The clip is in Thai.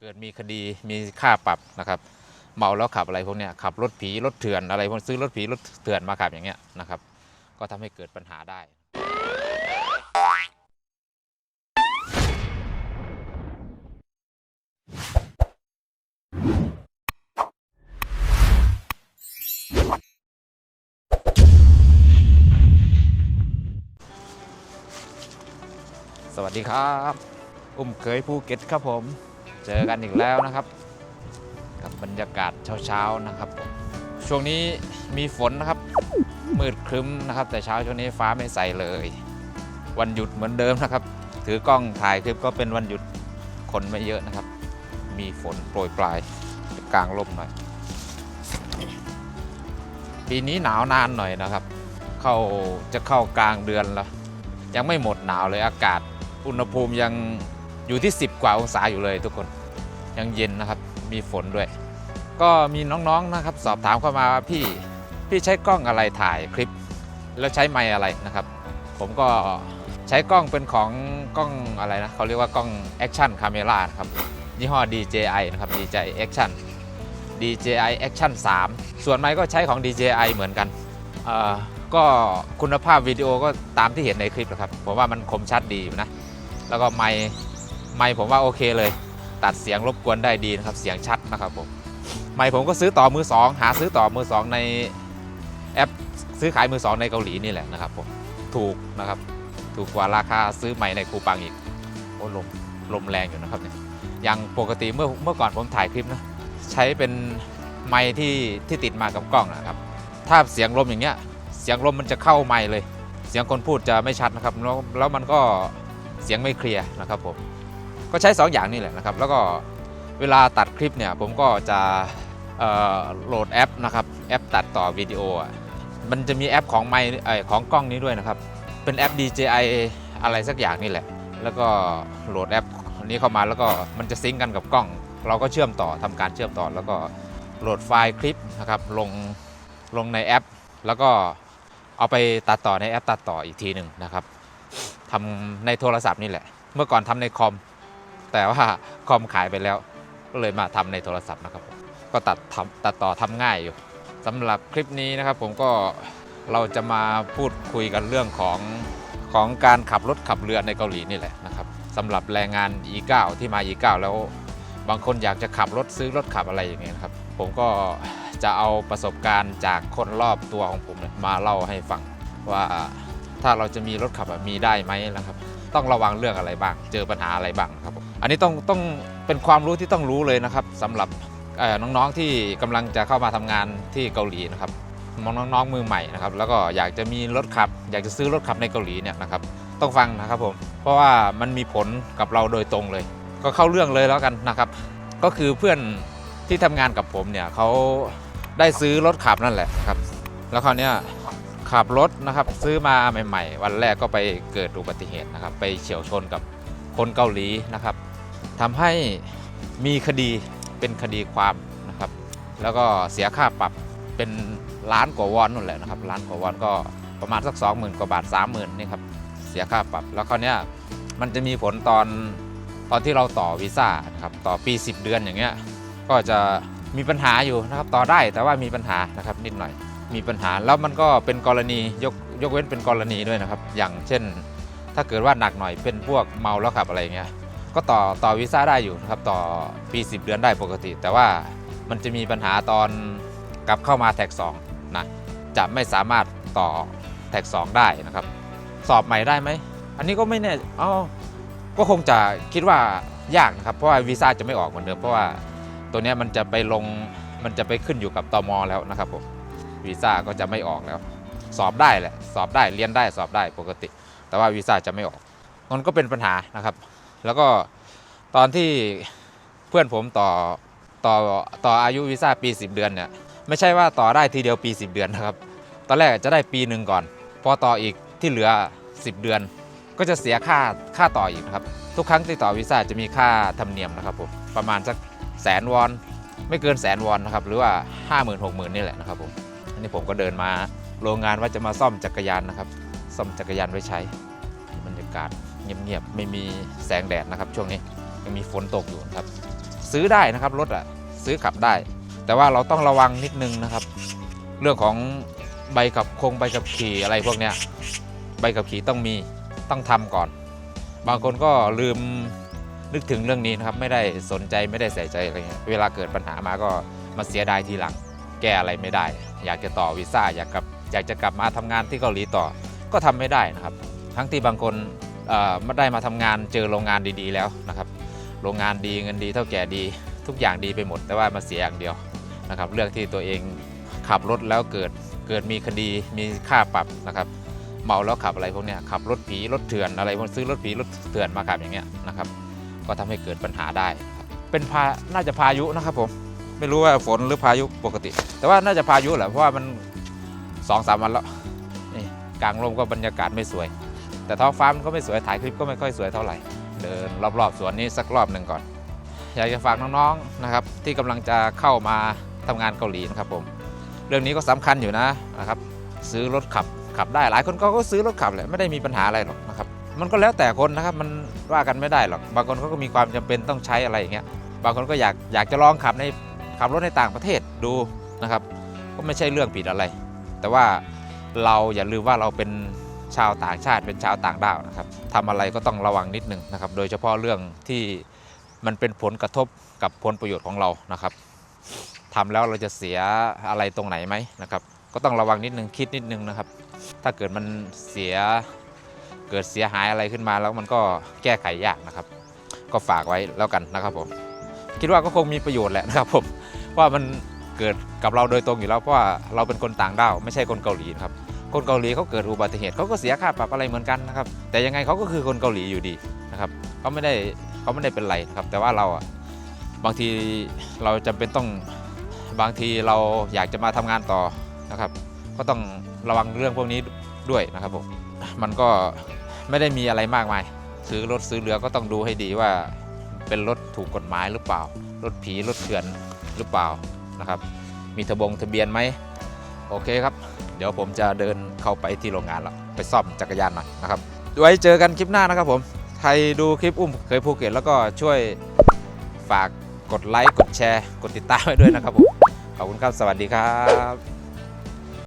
เกิดมีคดีมีค่าปรับนะครับ เมาแล้วขับอะไรพวกเนี้ยขับรถผีรถเถื่อนอะไรพวกซื้อรถผีรถเถื่อนมาขับอย่างเงี้ยนะครับ ก็ทำให้เกิดปัญหาได้ สวัสดีครับ อุ้มเคยภูเก็ตครับผม เจอกันอีกแล้วนะครับ กับบรรยากาศเช้าๆนะครับ ช่วงนี้มีฝนนะครับ มืดครึ้มนะครับ แต่เช้าช่วงนี้ฟ้าไม่ใสเลย วันหยุดเหมือนเดิมนะครับ ถือกล้องถ่ายคลิปก็เป็นวันหยุดคนไม่เยอะนะครับ มีฝนโปรยปลายกลางลมหน่อยปีนี้หนาวนานหน่อยนะครับ เข้าจะเข้ากลางเดือนแล้ว ยังไม่หมดหนาวเลยอากาศ อุณหภูมิยังอยู่ที่ 10 กว่าองศาอยู่เลยทุกคน ยังเย็นนะครับ มีฝนด้วย ก็มีน้องๆนะครับ สอบถามเข้ามาว่าพี่พี่ใช้กล้องอะไรถ่ายคลิป แล้วใช้ไมค์อะไรนะครับ ผมก็ใช้กล้องเป็นของกล้องอะไรนะเขาเรียกว่ากล้อง Action Camera นะครับยี่ห้อ DJI นะครับ DJI Action DJI Action 3 ส่วนไมค์ก็ใช้ของ DJI เหมือนกันเอ่อก็คุณภาพวิดีโอก็ตามที่เห็นในคลิปนะครับ ผมว่ามันคมชัดดีนะ แล้วก็ไมค์ไมค์ผมว่าโอเคเลย ตัดเสียงรบกวนได้ดีนะครับเสียงชัดนะครับผมไมค์ผมก็ซื้อต่อมือสองหาซื้อต่อมือสองในแอปซื้อขายมือสองในเกาหลีนี่แหละนะครับผมถูกนะครับถูกกว่าราคาซื้อไมค์ในคูปังอีกโอ้ลมลมแรงอยู่นะครับเนี่ยอย่างปกติเมื่อเมื่อก่อนผมถ่ายคลิปนะใช้เป็นไมค์ที่ที่ติดมากับกล้องนะครับ ถ้าเสียงลมอย่างเงี้ยเสียงลมมันจะเข้าไมค์เลย เสียงคนพูดจะไม่ชัดนะครับแล้วแล้วมันก็เสียงไม่เคลียร์นะครับผม ก็ใช้ 2 อย่างนี่แหละนะครับ แล้วก็เวลาตัดคลิปเนี่ยผมก็จะโหลดแอปนะครับแอปตัดต่อวิดีโออะมันจะมีแอปของไมค์เอ่อของกล้องนี้ด้วยนะครับ เป็นแอป DJI อะไรสักอย่างนี่แหละ แล้วก็โหลดแอปนี้เข้ามาแล้วก็มันจะซิงก์กันกับกล้อง เราก็เชื่อมต่อทำการเชื่อมต่อ แล้วก็โหลดไฟล์คลิปนะครับลงลงในแอป แล้วก็เอาไปตัดต่อในแอปตัดต่ออีกทีหนึ่งนะครับทำในโทรศัพท์นี่แหละ เมื่อก่อนทำในคอม แต่ว่าคอมขายไปแล้วก็เลยมาทำในโทรศัพท์นะครับผมก็ตัดทำตัดต่อทำง่ายอยู่สำหรับคลิปนี้นะครับผมก็เราจะมาพูดคุยกันเรื่องของของการขับรถขับเรือในเกาหลีนี่แหละนะครับสำหรับแรงงาน E9 ที่มา E9 แล้วบางคนอยากจะขับรถซื้อรถขับอะไรอย่างเงี้ยครับ ผมก็จะเอาประสบการณ์จากคนรอบตัวของผมมาเล่าให้ฟังว่าถ้าเราจะมีรถขับมีได้ไหมนะครับ ต้องระวังเรื่องอะไรบ้าง เจอปัญหาอะไรบ้างครับผม อันนี้ต้องต้องเป็นความรู้ที่ต้องรู้เลยนะครับสำหรับน้องๆที่กำลังจะเข้ามาทำงานที่เกาหลีนะครับมองน้องๆมือใหม่นะครับแล้วก็อยากจะมีรถขับ อยากจะซื้อรถขับในเกาหลีเนี่ยนะครับต้องฟังนะครับผมเพราะว่ามันมีผลกับเราโดยตรงเลย ก็เข้าเรื่องเลยแล้วกันนะครับ ก็คือเพื่อนที่ทำงานกับผมเนี่ยเขาได้ซื้อรถขับนั่นแหละครับ แล้วคราวเนี้ยขับรถนะครับซื้อมาใหม่ ๆ วันแรกก็ไปเกิดอุบัติเหตุนะครับ ไปเฉียวชนกับคนเกาหลีนะครับ ทำให้มีคดีเป็นคดีความนะครับ แล้วก็เสียค่าปรับเป็นล้านกว่าวอนนั่นแหละนะครับล้านกว่าวอนก็ประมาณสัก 20,000 กว่าบาท 30,000นี่ครับเสียค่าปรับ แล้วคราวนี้มันจะมีผลตอนตอนที่เราต่อวีซ่านะครับต่อปี 10 เดือนอย่างเงี้ยก็จะมีปัญหาอยู่นะครับต่อได้แต่ว่ามีปัญหานะครับนิดหน่อย มีปัญหาแล้วมันก็เป็นกรณียกยกเว้นเป็นกรณีด้วยนะครับ อย่างเช่น ถ้าเกิดว่าหนักหน่อยเป็นพวกเมาแล้วขับอะไรเงี้ย ก็ต่อต่อวีซ่าได้อยู่นะครับต่อปี10 เดือนได้ปกติ แต่ว่ามันจะมีปัญหาตอนกลับเข้ามาแท็ก2นะจะไม่สามารถต่อแท็ก2ได้นะครับ สอบใหม่ได้ไหมอันนี้ก็ไม่แน่อ๋อก็คงจะคิดว่ายากนะครับเพราะว่าวีซ่าจะไม่ออกเหมือนเดิมเพราะว่าตัวนี้มันจะไปลงมันจะไปขึ้นอยู่กับตมแล้วนะครับผมวีซ่าก็จะไม่ออกแล้ว สอบได้แหละสอบได้เรียนได้สอบได้ปกติ แต่ว่าวีซ่าจะไม่ออกมันก็เป็นปัญหานะครับ แล้วก็ ตอนที่เพื่อนผมต่อต่อต่ออายุวีซ่าปี 10 เดือนเนี่ยไม่ใช่ว่าต่อได้ทีเดียวปี 10 เดือนนะครับ ตอนแรกจะได้ปีหนึ่งก่อน พอต่ออีกที่เหลือ 10 เดือน ก็จะเสียค่าค่าต่ออีกครับ ทุกครั้งที่ต่อวีซ่าจะมีค่าธรรมเนียมนะครับผมประมาณสักแสนวอน ไม่เกินแสนวอนนะครับหรือว่า 5 0,000 6 0,000นี่แหละนะครับผมอันนี้ผมก็เดินมาโรงงานว่าจะมาซ่อมจักรยานนะครับ ซ่อมจักรยานไว้ใช้บรรยากาศเงียบๆไม่มีแสงแดดนะครับช่วงนี้ ยังมีฝนตกอยู่นะครับ ซื้อได้นะครับรถอะซื้อขับได้ แต่ว่าเราต้องระวังนิดนึงนะครับ เรื่องของใบขับคงใบขับขี่อะไรพวกเนี้ยใบขับขี่ต้องมีต้องทำก่อน บางคนก็ลืมนึกถึงเรื่องนี้นะครับ ไม่ได้สนใจไม่ได้ใส่ใจอะไรเงี้ยเวลาเกิดปัญหามาก็มาเสียดายทีหลัง แก้อะไรไม่ได้ อยากจะต่อวีซ่าอยากกลับอยากจะกลับมาทำงานที่เกาหลีต่อก็ทำไม่ได้นะครับ ทั้งที่บางคนเอ่อไม่ได้มาทำงานเจอโรงงานดีๆแล้วนะครับ โรงงานดีเงินดีเท่าแก่ดี ทุกอย่างดีไปหมดแต่ว่ามาเสียอย่างเดียวนะครับเรื่องที่ตัวเองขับรถแล้วเกิดเกิดมีคดีมีค่าปรับนะครับเมาแล้วขับอะไรพวกเนี้ยขับรถผีรถเถื่อนอะไรพวกซื้อรถผีรถเถื่อนมาขับอย่างเงี้ยนะครับก็ทำให้เกิดปัญหาได้ เป็นพาน่าจะพายุนะครับผมไม่รู้ว่าฝนหรือพายุปกติ แต่ว่าน่าจะพายุแหละเพราะว่ามันสองสามวันแล้วนี่กลางลมก็บรรยากาศไม่สวย แต่ท้องฟ้ามันก็ไม่สวยถ่ายคลิปก็ไม่ค่อยสวยเท่าไหร่ เดินรอบๆสวนนี้สักรอบหนึ่งก่อน อยากจะฝากน้องๆนะครับ ที่กำลังจะเข้ามาทำงานเกาหลีนะครับผมเรื่องนี้ก็สำคัญอยู่นะนะครับ ซื้อรถขับขับได้หลายคนก็ก็ซื้อรถขับแหละไม่ได้มีปัญหาอะไรหรอกนะครับมันก็แล้วแต่คนนะครับมันว่ากันไม่ได้หรอก บางคนเขาก็มีความจำเป็นต้องใช้อะไรอย่างเงี้ยบางคนก็อยากอยากจะลองขับในขับรถในต่างประเทศดูนะครับ ก็ไม่ใช่เรื่องผิดอะไร แต่ว่าเราอย่าลืมว่าเราเป็น ชาวต่างชาติเป็นชาวต่างด้าวนะครับทำอะไรก็ต้องระวังนิดนึงนะครับ โดยเฉพาะเรื่องที่มันเป็นผลกระทบกับผลประโยชน์ของเรานะครับทำแล้วเราจะเสียอะไรตรงไหนไหมนะครับ ก็ต้องระวังนิดนึงคิดนิดนึงนะครับ ถ้าเกิดมันเสียเกิดเสียหายอะไรขึ้นมาแล้วมันก็แก้ไขยากนะครับ ก็ฝากไว้แล้วกันนะครับผมคิดว่าก็คงมีประโยชน์แหละนะครับผมว่ามันเกิดกับเราโดยตรงอยู่แล้วเพราะว่าเราเป็นคนต่างด้าวไม่ใช่คนเกาหลีครับ คนเกาหลีเขาเกิดอุบัติเหตุเขาก็เสียค่าปรับอะไรเหมือนกันนะครับแต่ยังไงเขาก็คือคนเกาหลีอยู่ดีนะครับเขาไม่ได้เขาไม่ได้เป็นไรนะครับแต่ว่าเราอะบางทีเราจำเป็นต้องบางทีเราอยากจะมาทำงานต่อนะครับ ก็ต้องระวังเรื่องพวกนี้ด้วยนะครับผมมันก็ไม่ได้มีอะไรมากมาย ซื้อรถซื้อเรือก็ต้องดูให้ดีว่าเป็นรถถูกกฎหมายหรือเปล่า รถผีรถเถื่อนหรือเปล่านะครับ มีทะบงทะเบียนไหม โอเคครับ เดี๋ยวผมจะเดินเข้าไปที่โรงงานแล้วไปซ่อมจักรยานหน่อยนะครับไว้เจอกันคลิปหน้านะครับผมใครดูคลิปอุ้มเคยภูเก็ตแล้วก็ช่วยฝากกดไลค์กดแชร์ กดติดตามไว้ด้วยนะครับผมขอบคุณครับสวัสดีครับ